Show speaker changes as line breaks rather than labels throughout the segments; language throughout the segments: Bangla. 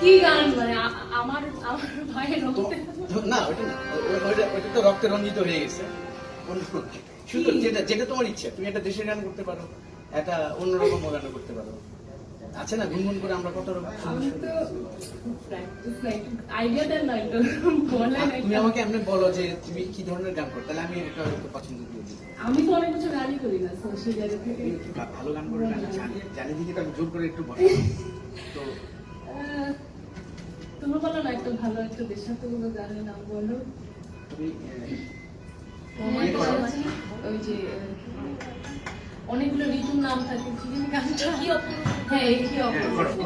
কি গান মানে? আমার আমার ভাইয়ের
না ওটা না। তো রক্তে রঞ্জিত হয়ে গেছে। শুধু যেটা যেটা তোমার ইচ্ছা তুমি একটা দেশের গান করতে পারো একটা অন্যরকম গান করতে পারো। আছে না? গুনগুন করে আমরা কত তুমি আমাকে এমনি বলো যে তুমি কি ধরনের গান করো? তাহলে আমি এটা একটু পছন্দ করে দিই।
আমি তো অনেক কিছু গানই করি না সেই জায়গা
ভালো গান করো না জানি জানি দিকে আমি জোর করে একটু বলো। তো
তুমি বলো না একটা ভালো একটু দেশাত্মক গানের নাম বলো।
তুমি
ওই যে অনেকগুলো ঋতুর নাম থাকে কি জানি গানটা কি হ্যাঁ কি অপূর্ব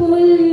pull